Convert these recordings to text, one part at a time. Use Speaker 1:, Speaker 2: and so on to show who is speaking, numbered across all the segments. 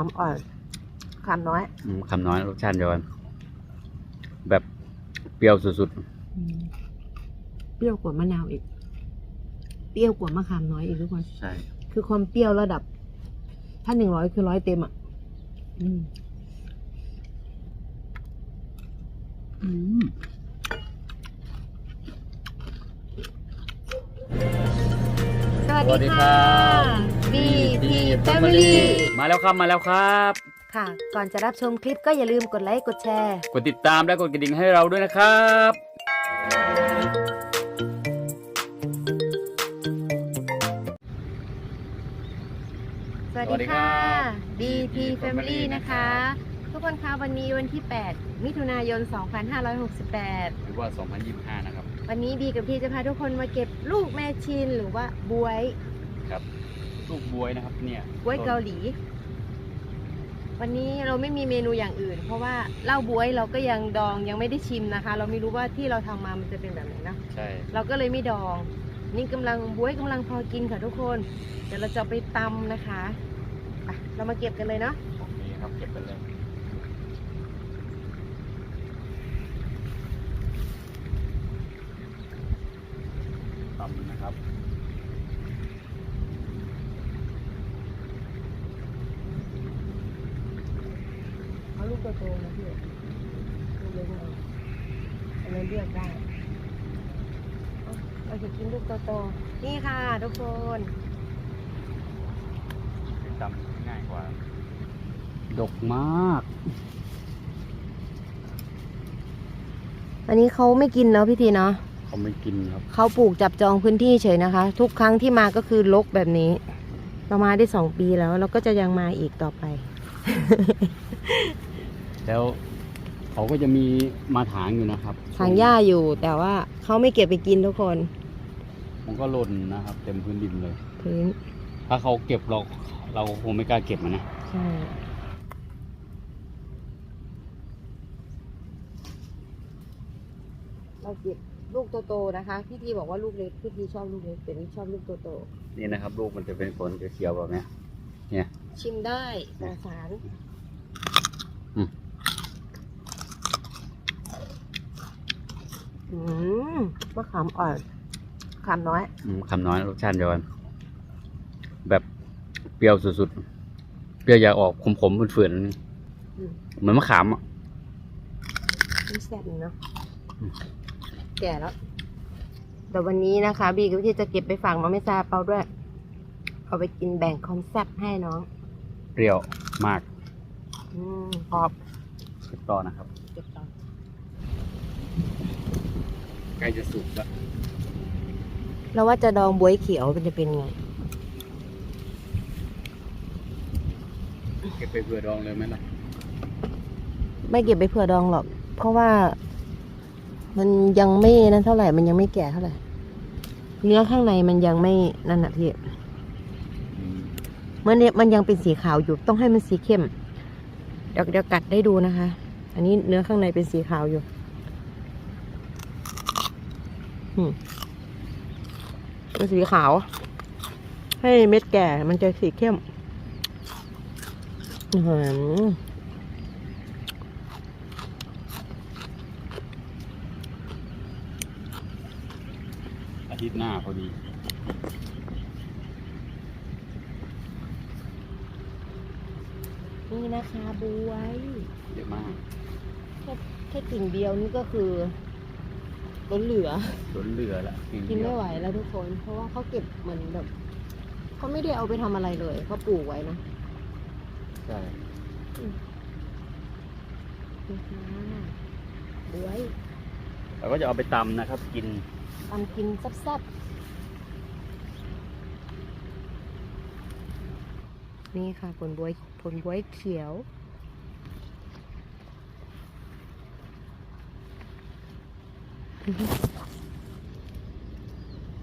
Speaker 1: อืมมะขามอ่อนขามน้อย
Speaker 2: อืมคำน้อยรสชาติเดียวกันแบบเปรี้ยวสุด
Speaker 1: เปรี้ยวกว่ามะนาวอีก เปรี้ยวกว่ามะขามน้อยอีกทุกคน
Speaker 2: ๆ ใช่
Speaker 1: คือความเปรี้ยวระดับ ถ้าหนึ่งร้อยคือร้อยเต็มอะ อืม
Speaker 2: อืม
Speaker 1: สวัสดีค่ะ BP Family
Speaker 2: มาแล้วครับมาแล้วครับ
Speaker 1: ค่ะ ก่อนจะรับชมคลิปก็อย่าลืมกดไลค์กดแชร์
Speaker 2: กดติดตามและกดกระดิ่งให้เราด้วยนะครับ
Speaker 1: สวัสดีค่ะ BP Family นะคะ ทุกคนคะวันนี้วันที่ 8 มิถุนายน 2568
Speaker 2: หรือว่า 2025 นะครับ
Speaker 1: วันนี้บีกับพี่จะพาทุกคนมาเก็บลูกแม่ชินหรือว่าบวย
Speaker 2: ครับ ลูกบวยนะครับ เนี่ย
Speaker 1: บวยเกาหลี วันนี้เราไม่มีเมนูอย่างอื่น เพราะว่าเหล้าบวยเราก็ยังดองยังไม่ได้ชิมนะคะ เราไม่รู้ว่าที่เราทำมามันจะเป็นแบบไหนเนอะ
Speaker 2: ใช่
Speaker 1: เราก็เลยไม่ดอง นี่กำลังบวยกำลังพอกินค่ะทุกคน เดี๋ยวเราจะเอาไปตำนะคะไปเรามาเก็บกันเลยเนาะ
Speaker 2: นี่ครับเก็บไปเลยตำนะครับ
Speaker 1: อาลูกโตๆนะพี่ลูกเล็กๆเอาอันนั้นเลือกได้เอาเราจะกินลูกโตๆนี่ค่ะทุกคน
Speaker 2: ตำง่ายกว่า ดกมาก
Speaker 1: อันนี้เขาไม่กินเนาะพี่ทีเนาะ
Speaker 2: เขาไม่กินครับ
Speaker 1: เขาปลูกจับจองพื้นที่เฉยนะคะ ทุกครั้งที่มาก็คือลกแบบนี้เรามาได้สองปีแล้ว เราก็จะยังมาอีกต่อไป
Speaker 2: แล้วเขาก็จะมีมาถางอยู่นะครับ
Speaker 1: ทางหญ้าอยู่แต่ว่าเขาไม่เก็บไปกินทุกคน
Speaker 2: มันก็หล่นนะครับ เต็มพื้นดินเลย
Speaker 1: พื้น
Speaker 2: ถ้าเขาเก็บเราเราคงไม่กล้าเก็บมันนะ
Speaker 1: ใช่เราเก็บลูกโตๆนะคะ พี่ทีบอกว่าลูกเล็กพี่ทีชอบลูกเล็กแต่นี่ชอบลูกโต
Speaker 2: นี่นะครับ ลูกมันจะเป็นผลเขียวๆแบบเนี้ยเนี่ย
Speaker 1: ๆชิมได้สงสาร
Speaker 2: อืม
Speaker 1: อืมมะขามอ่อนขามน้อย
Speaker 2: อืมคำน้อยรสชาติเดียวกันแบบเปรี้ยวสุดๆ เปรี้ยวอยากออกขมๆฝืน
Speaker 1: อืม
Speaker 2: ๆเหมือนมะขามอะ
Speaker 1: นี่แซ่บอยู่เนาะ
Speaker 2: อืม
Speaker 1: แก่แล้ว แต่วันนี้นะคะ บีกับพี่จะเก็บไปฝากน้องไม่ทราบเปาด้วย เอาไปกินแบ่งคอมแซ่บให้น้อง
Speaker 2: เปรี้ยวมาก
Speaker 1: อืมขอบ
Speaker 2: เก็บต่อนะครับ
Speaker 1: เก็บต่อ
Speaker 2: ใกล้จะสุกแล้ว
Speaker 1: เราว่าจะดองบวยเขียวมันจะเป็นไง
Speaker 2: เก็บไปเผื่อดองเลยไหมล่ะ
Speaker 1: ไม่เก็บไปเผื่อดองหรอก เพราะว่า มันยังไม่นั่นเท่าไหร่ มันยังไม่แก่เท่าไหร่ เนื้อข้างในมันยังไม่นั่นนะพี่
Speaker 2: อืม
Speaker 1: เมื่อเนี้ยมันยังเป็นสีขาวอยู่ ต้องให้มันสีเข้ม เดี๋ยวเดี๋ยวกัดได้ดูนะคะ อันนี้เนื้อข้างในเป็นสีขาวอยู่อืม เป็นสีขาว ให้เม็ดแก่มันจะสีเข้มอื้อหือ
Speaker 2: อาทิตย์หน้าพอดี
Speaker 1: นี่นะคะบวย
Speaker 2: เยอะมาก
Speaker 1: แค่แค่กิ่งเดียวนี่ก็คือ ล้นเหลือ
Speaker 2: ล้นเหลือละอย่าง
Speaker 1: กิน
Speaker 2: เดีย
Speaker 1: ไม่
Speaker 2: ว
Speaker 1: ไหวแล้วทุกคน เพราะว่าเขาเก็บเหมือนแบบเขาไม่ได้เอาไปทำอะไรเลยเขาปลูกไว้นะ
Speaker 2: ใช่
Speaker 1: นี่ค่ะบวย
Speaker 2: เราก็จะเอาไปตำนะครับ กิน
Speaker 1: ตำกินแซ่บๆนี่ค่ะผลบวยผลบวยเขียว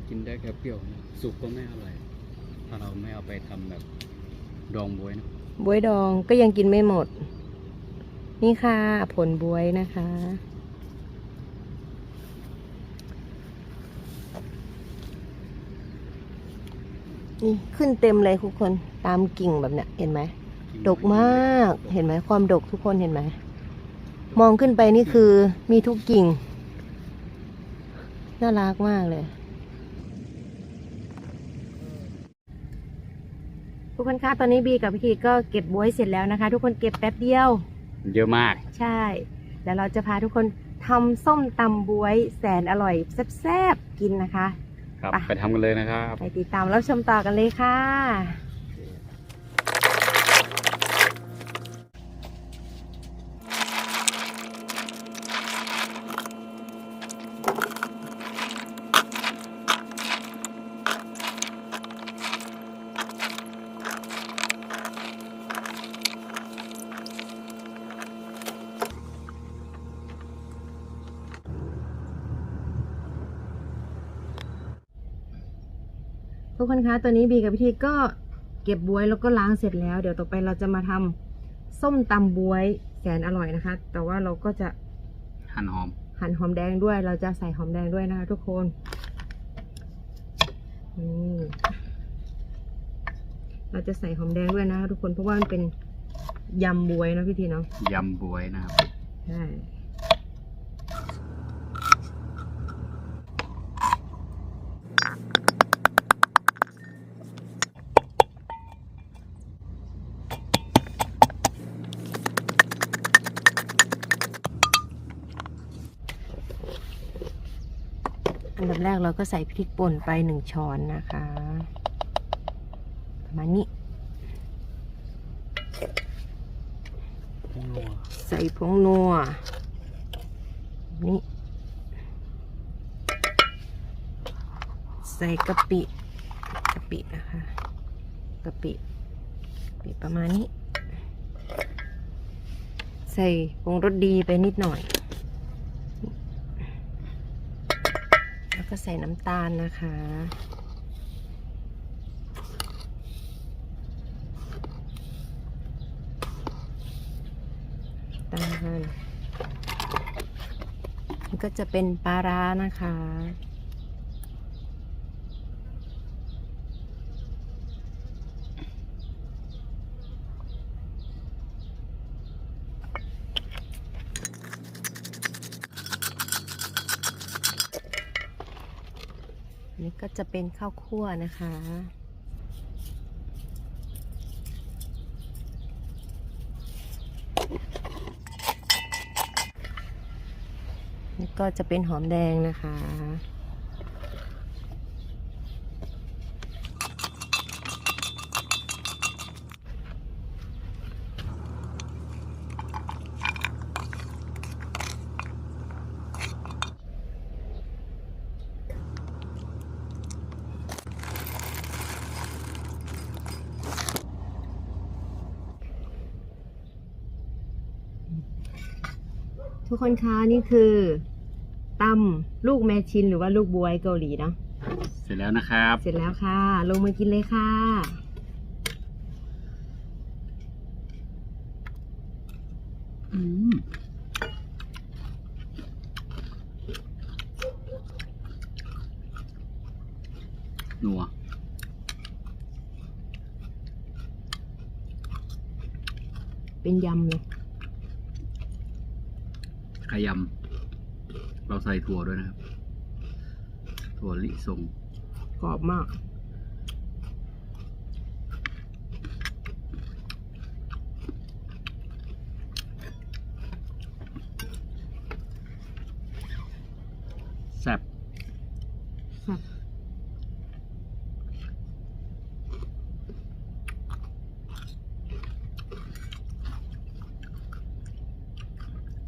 Speaker 2: กินได้แค่เปรี้ยวนะสุกก็ไม่อร่อยถ้าเราไม่เอาไปทำแบบดองบวยนะ
Speaker 1: บวยดองก็ยังกินไม่หมด นี่ค่ะ ผลบวยนะคะ นี่ขึ้นเต็มเลยทุกคนตามกิ่งแบบเนี้ยเห็นไหมดกมาก เห็นไหมความดกทุกคนเห็นไหม มองขึ้นไปนี่คือมีทุกกิ่ง น่ารักมากเลย ทุกคนคะตอนนี้บีกับพี่กีก็เก็บบวยเสร็จแล้วนะคะ ทุกคนเก็บแป๊บเดียว
Speaker 2: เยอะมาก
Speaker 1: ใช่แล้วเราจะพาทุกคนทำส้มตำบวยแสนอร่อยแซ่บๆกินนะคะ
Speaker 2: ครับ
Speaker 1: ไป
Speaker 2: ไปทำกันเลยนะครับ
Speaker 1: ไปติดตามรับชมต่อกันเลยค่ะ ทุกคนคะตัวนี้บีกับพี่ทีก็เก็บบวยแล้วก็ล้างเสร็จแล้ว เดี๋ยวต่อไปเราจะมาทำส้มตำบวยแสนอร่อยนะคะ แต่ว่าเราก็จะ
Speaker 2: หั่นหอม
Speaker 1: หั่นหอมแดงด้วย เราจะใส่หอมแดงด้วยนะคะ ทุกคนนี่เราจะใส่หอมแดงด้วยนะคะทุกคนเพราะว่ามันเป็นยำบวยนะพี่ทีเนาะ
Speaker 2: ยำบวยนะครับ
Speaker 1: ใช่ อันดับแรกเราก็ใส่พริกป่นไปหนึ่งช้อนนะคะ ประมาณนี้ ใส่ผงนัวนี่ใส่กะปิกะปินะคะกะปิกะปิประมาณนี้ ใส่ผงรสดีไปนิดหน่อย แล้ว ก็ใส่น้ำตาลนะคะ ตาลก็จะเป็นปลาร้านะคะ นี่ก็จะเป็นข้าวคั่วนะคะ นี่ก็จะเป็นหอมแดงนะคะ ทุกคนคะนี่คือตำลูกแมชินหรือว่าลูกบวยเกาหลีเนาะ
Speaker 2: เสร็จแล้วนะครับ
Speaker 1: เสร็จแล้วค่ะ ลงมือกินเลยค่ะ
Speaker 2: อืมนัว
Speaker 1: เป็นยำเลย
Speaker 2: ขยำเราใส่ถั่วด้วยนะครับ ถั่วลิสง
Speaker 1: กรอบมาก
Speaker 2: แซ่บ
Speaker 1: ค่ะ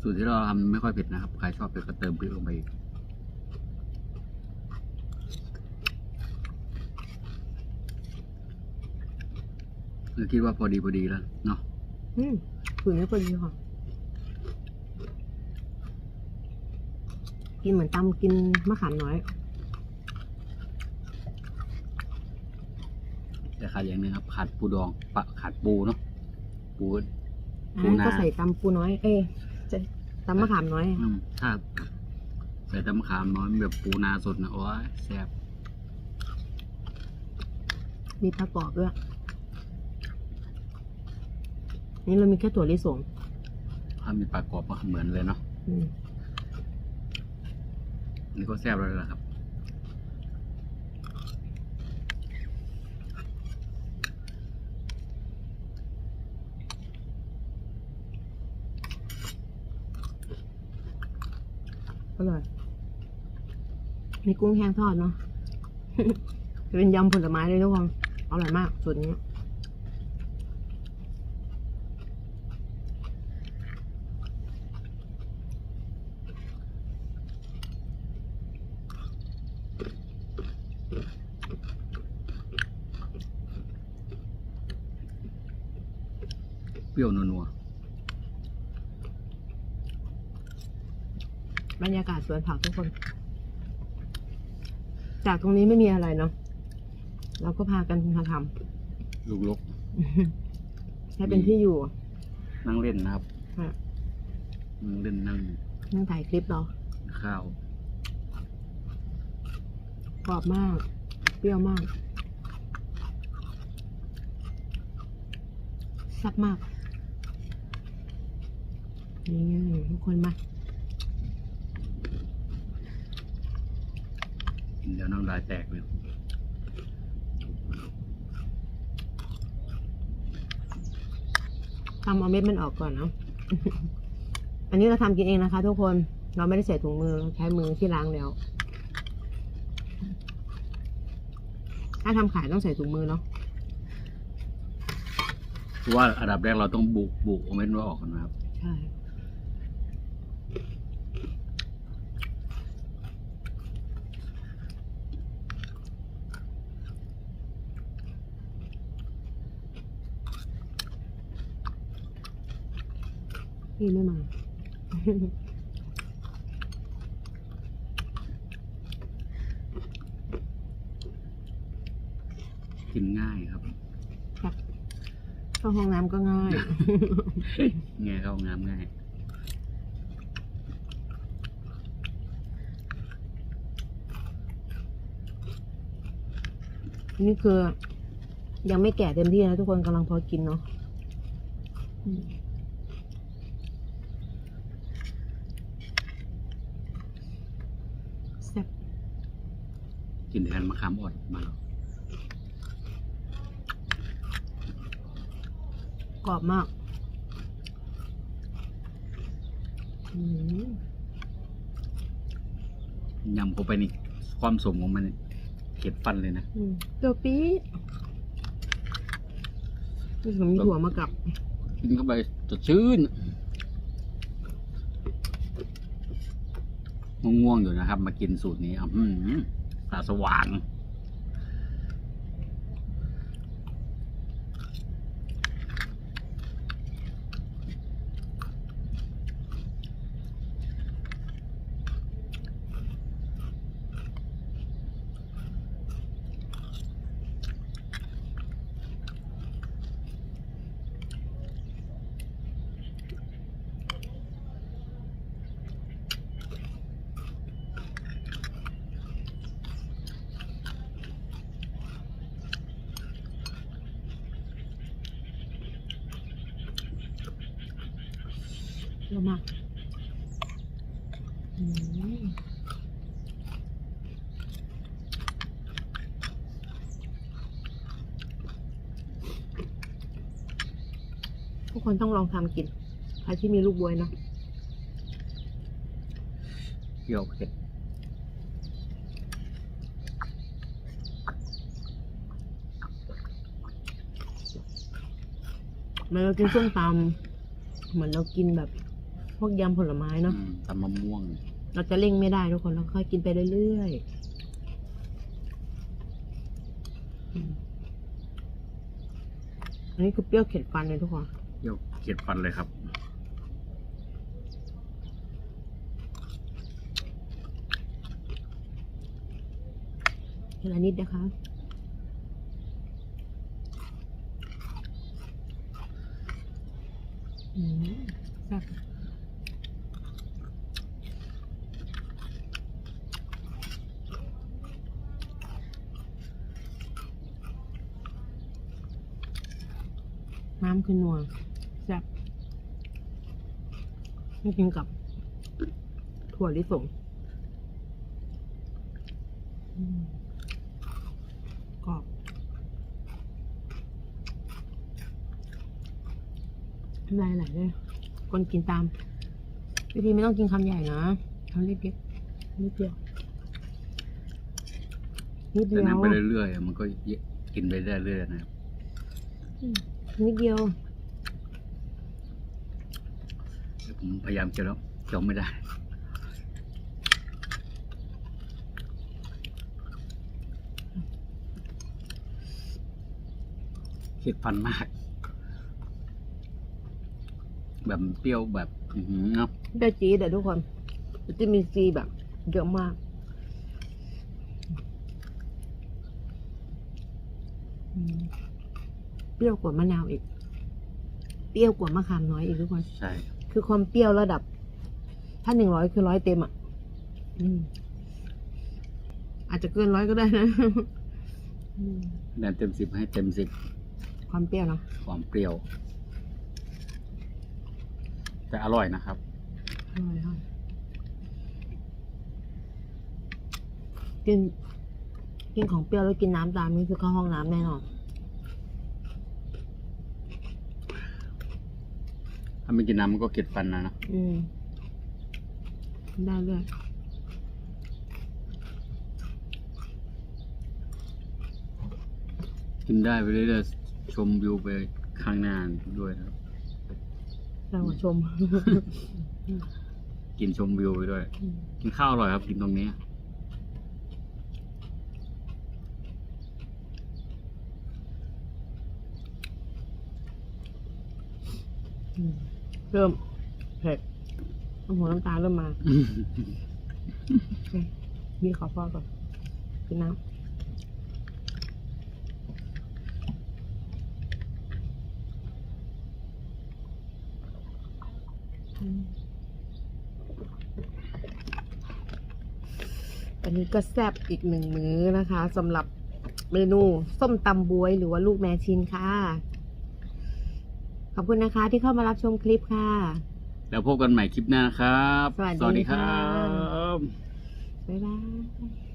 Speaker 2: สูตรที่เราทำไม่ค่อยเผ็ดนะครับ ใครชอบเผ็ดก็เติมพริกลงไปอีกคือคิดว่าพอดีพอดีแล้วเนาะ
Speaker 1: อืมถึงไม่พอดีค่ะ กินเหมือนตำกินมะขามน้อย
Speaker 2: แต่ขาดอย่างหนึงครับ ขาดปูดอง ปะขาดปูเนาะ ปู
Speaker 1: อัน
Speaker 2: ปู
Speaker 1: นั้น
Speaker 2: นา
Speaker 1: ก็ใส่ตำปูน้อย เอ้ ยจะตำมะขามน้อย
Speaker 2: อืมถ้าใส่ตำขามน้อยแบบปูนาสดนะโอ้ยแซ่บ
Speaker 1: มีประกอบด้วย นี่เรามีแค่ถั่วลิสง
Speaker 2: ถ้ามีปลากรอบก็เหมือนเลยเนาะ
Speaker 1: อืม
Speaker 2: อันนี่ก็แซ่บแล้วล่ะครับ
Speaker 1: อร่อย มีกุ้งแห้งทอดเนาะ จะเป็นยำผลไม้เลยทุกคนอร่อยมากสูตรนี้
Speaker 2: เปรี้ยวนัว
Speaker 1: บรรยากาศสวนผักทุกคน จากตรงนี้ไม่มีอะไรเนาะเราก็พากันมาท
Speaker 2: ๆลูกลกำ
Speaker 1: ให้เป็นที่อยู่
Speaker 2: นั่งเล่นนะครับ
Speaker 1: ค่ะ
Speaker 2: นั่งเล่นนั่ง
Speaker 1: นั่งถ่ายคลิปเรา
Speaker 2: ข้าว
Speaker 1: กรอบมาก เปรี้ยวมากแซ่บมากนี่ทุกคนมา
Speaker 2: กินแล้วน้ำลายแตกเลย
Speaker 1: ทำเอาเม็ดมันออกก่อนเนาะ อันนี้เราทำกินเองนะคะ ทุกคน เราไม่ได้ใส่ถุงมือเราใช้มือที่ล้างแล้ว ถ้าทำขายต้องใส่ถุงมือเนาะ
Speaker 2: เพราะว่าอันดับแรกเราต้องบุกบุกเอาเม็ดมันออกก่อนนะครับ
Speaker 1: ใช่ พี่ไม่มา
Speaker 2: กินง่ายครับ
Speaker 1: เข้าห้องน้ำก็ง่าย
Speaker 2: ไงเข้าห้องน้ำง่าย
Speaker 1: นี่คือ ยังไม่แก่เต็มที่นะทุกคนกำลังพอกินเนาะ อืมแซ่บ
Speaker 2: กินแทนมะขามอ่อนมาแล้ว
Speaker 1: กรอบมากอืม
Speaker 2: ยำเข้าไปนี่ความสมของมันนี่เข็ดฟันเลยนะ
Speaker 1: อืมเปรี้ยวปี๊ดนี่ผมมีถั่วมากับ
Speaker 2: กินเข้าไปสดชื่นง่วงๆอยู่นะครับ มากินสูตรนี้อะอืม ตาสว่าง
Speaker 1: เยอะมากอืมทุกคนต้องลองทำกิน ใครที่มีลูกบวยเนอะ
Speaker 2: เที่ยวเผ็ด
Speaker 1: เหมื่อนเรากินส้มตำเหมือนเรากินแบบ พวกยำผลไม้เนาะ
Speaker 2: อืมตำมะม่วง
Speaker 1: เราจะเร่งไม่ได้ทุกคนเราค่อยกินไปเรื่อยๆอืมอันนี้คือเปรี้ยวเข็ดฟันเลยทุกคน
Speaker 2: เที่ยวเข็ดฟันเลยครับ
Speaker 1: ทีละนิดนะคะ อืมแซ่บ น้ำคือนัวแซ่บไม่กินกับ ถั่วลิสงอืมกรอบน้ำลายไหลเลยคนกินตาม วิธีไม่ต้องกินคำใหญ่นะทำเล็กๆนิดเดียวนิดเดี
Speaker 2: แต่
Speaker 1: ยว
Speaker 2: นั่งไปเรื่อยๆมันก็กินไปได้เรื่อยๆนะครับ
Speaker 1: อืม นิดเดียว
Speaker 2: แต่ผมพยายามเคี้ยวแล้วเคี้ยวไม่ได้เข็ดฟันมาก แบบเปรี้ยวแบบอือหือเนาะ
Speaker 1: ได้จี๊ดอะทุกคนวิตามินซีแบบเยอะมากอืม เปรี้ยวกว่ามะนาวอีก เปรี้ยวกว่ามะขามน้อยอีกทุกคน
Speaker 2: ใช่
Speaker 1: คือความเปรี้ยวระดับ ถ้าหนึ่งร้อยคือร้อยเต็มอะอืมอาจจะเกินร้อยก็ได้นะอืม
Speaker 2: แนนเต็มสิบให้เต็มสิบ
Speaker 1: ความเปรี้ยวเนาะ
Speaker 2: ความเปรี้ยว แต่อร่อยนะครับ
Speaker 1: อร่อยค่ะกิน กินของเปรี้ยวแล้วกินน้ำตามนี่คือเข้าห้องน้ำแน่นอน
Speaker 2: ถ้าไม่กินน้ำมันก็เก็ดฟันนะเนอะ
Speaker 1: อืมได้เลย
Speaker 2: กินได้ไปเรื่อยๆชมวิวไปข้างหน้าด้วยนะครับ
Speaker 1: เราชม
Speaker 2: กินชมวิวไปด้วย กินข้าวอร่อยครับ กินตรงนี้
Speaker 1: อืม เริ่มเผ็ดน้ำหัวน้ำตาเริ่มมามีขอพ่อก่อนกินน้ำอืมอันนี้ก็แซ่บอีกหนึ่งมื้อนะคะสำหรับเมนูส้มตำบวยหรือว่าลูกแมชินค่ะข อบคุณนะคะที่เข้ามารับชมคลิปค่ะ
Speaker 2: แล้วพบกันใหม่คลิปหน้านะครับ
Speaker 1: สวัสดี
Speaker 2: ครั
Speaker 1: ค่ะ
Speaker 2: บ
Speaker 1: บ๊ายบาย